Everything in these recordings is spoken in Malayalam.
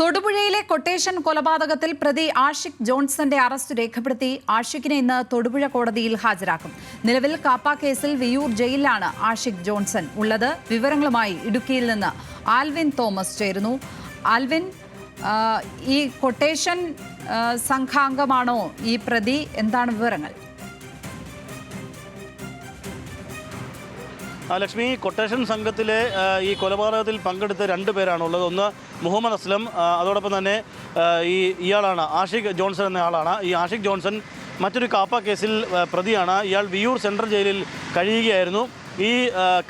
തൊടുപുഴയിലെ കൊട്ടേഷൻ കൊലപാതകത്തിൽ പ്രതി ആഷിഖ് ജോൺസന്റെ അറസ്റ്റ് രേഖപ്പെടുത്തി ആഷിഖിനെ ഇന്ന് തൊടുപുഴ കോടതിയിൽ ഹാജരാക്കും. നിലവിൽ കാപ്പ കേസിൽ വിയൂർ ജയിലിലാണ് ആഷിഖ് ജോൺസൺ ഉള്ളത്. വിവരങ്ങളുമായി ഇടുക്കിയിൽ നിന്ന് ആൽവിൻ തോമസ് ചേരുന്നു. ആൽവിൻ ഈ കൊട്ടേഷൻ സംഘാംഗമാണോ ഈ പ്രതി? എന്താണ് വിവരങ്ങൾ? ലക്ഷ്മി കൊട്ടേഷൻ സംഘത്തിലെ ഈ കൊലപാതകത്തിൽ പങ്കെടുത്ത രണ്ട് പേരാണുള്ളത്. ഒന്ന് മുഹമ്മദ് അസ്ലം അതോടൊപ്പം തന്നെ ഈ ഇയാളാണ് ആഷിഖ് ജോൺസൺ എന്ന ആളാണ്. ഈ ആഷിഖ് ജോൺസൺ മറ്റൊരു കാപ്പ കേസിൽ പ്രതിയാണ്. ഇയാൾ വിയൂർ സെൻട്രൽ ജയിലിൽ കഴിയുകയായിരുന്നു. ഈ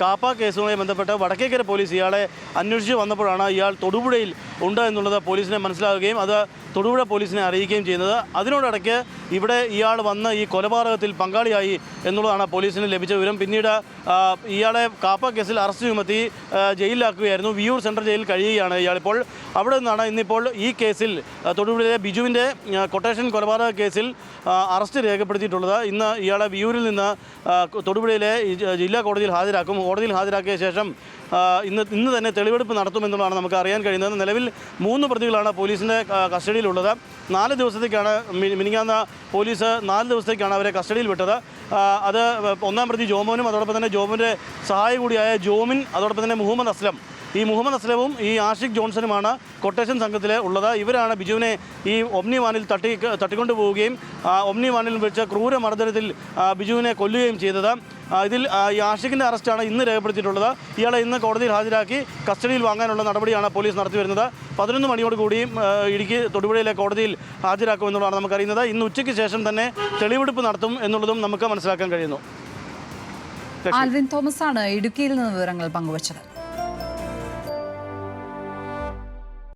കാപ്പ കേസുമായി ബന്ധപ്പെട്ട് വടക്കേക്കര പോലീസ് ഇയാളെ അന്വേഷിച്ച് വന്നപ്പോഴാണ് ഇയാൾ തൊടുപുഴയിൽ ഉണ്ട് എന്നുള്ളത് പോലീസിനെ മനസ്സിലാവുകയും അത് തൊടുപുഴ പോലീസിനെ അറിയിക്കുകയും ചെയ്യുന്നത്. അതിനോടടയ്ക്ക് ഇവിടെ ഇയാൾ വന്ന് ഈ കൊലപാതകത്തിൽ പങ്കാളിയായി എന്നുള്ളതാണ് പോലീസിന് ലഭിച്ച വിവരം. പിന്നീട് ഇയാളെ കാപ്പ കേസിൽ അറസ്റ്റ് ചുമത്തി ജയിലിലാക്കുകയായിരുന്നു. വിയൂർ സെൻട്രൽ ജയിലിൽ കഴിയുകയാണ് ഇയാളിപ്പോൾ. അവിടെ നിന്നാണ് ഇന്നിപ്പോൾ ഈ കേസിൽ തൊടുപുഴയിലെ ബിജുവിന്റെ കൊട്ടേഷൻ കൊലപാതക കേസിൽ അറസ്റ്റ് രേഖപ്പെടുത്തിയിട്ടുള്ളത്. ഇന്ന് ഇയാളെ വിയൂരിൽ നിന്ന് തൊടുപുഴയിലെ ജില്ലാ കോടതി കോടതിയിൽ ഹാജരാക്കും. കോടതിയിൽ ഹാജരാക്കിയ ശേഷം ഇന്ന് ഇന്ന് തന്നെ തെളിവെടുപ്പ് നടത്തുമെന്നുള്ളതാണ് നമുക്ക് അറിയാൻ കഴിയുന്നത്. നിലവിൽ മൂന്ന് പ്രതികളാണ് പോലീസിന്റെ കസ്റ്റഡിയിലുള്ളത്. നാല് ദിവസത്തേക്കാണ് മിനിങ്ങാന്ന പോലീസ് നാല് ദിവസത്തേക്കാണ് അവരെ കസ്റ്റഡിയിൽ വിട്ടത്. അത് ഒന്നാം പ്രതി ജോമോനും അതോടൊപ്പം തന്നെ ജോമിന്റെ സഹായി കൂടിയായ ജോമിൻ അതോടൊപ്പം തന്നെ മുഹമ്മദ് അസ്ലം ഈ മുഹമ്മദ് അസ്ലമും ഈ ആഷിഖ് ജോൺസണുമാണ് കൊട്ടേഷൻ സംഘത്തിൽ ഉള്ളത്. ഇവരാണ് ബിജുവിനെ ഈ ഒമ്നി വാനിൽ തട്ടി തട്ടിക്കൊണ്ടു പോവുകയും ഒമ്നി വാനിൽ വെച്ച് ക്രൂര മർദ്ദനത്തിൽ ബിജുവിനെ കൊല്ലുകയും ചെയ്തത്. ഇതിൽ ഈ ആഷിഖിന്റെ അറസ്റ്റാണ് ഇന്ന് രേഖപ്പെടുത്തിയിട്ടുള്ളത്. ഇയാളെ ഇന്ന് കോടതിയിൽ ഹാജരാക്കി കസ്റ്റഡിയിൽ വാങ്ങാനുള്ള നടപടിയാണ് പോലീസ് നടത്തി വരുന്നത്. പതിനൊന്ന് മണിയോട് കൂടിയും ഇടുക്കി തൊടുപുഴയിലെ കോടതിയിൽ ഹാജരാക്കുമെന്നുള്ളതാണ് നമുക്കറിയുന്നത്. ഇന്ന് ഉച്ചയ്ക്ക് ശേഷം തന്നെ തെളിവെടുപ്പ് നടത്തും എന്നുള്ളതും നമുക്ക് മനസ്സിലാക്കാൻ കഴിയുന്നു. ആൽവിൻ തോമസ് ആണ് ഇടുക്കിയിൽ നിന്ന് വിവരങ്ങൾ പങ്കുവച്ചത്.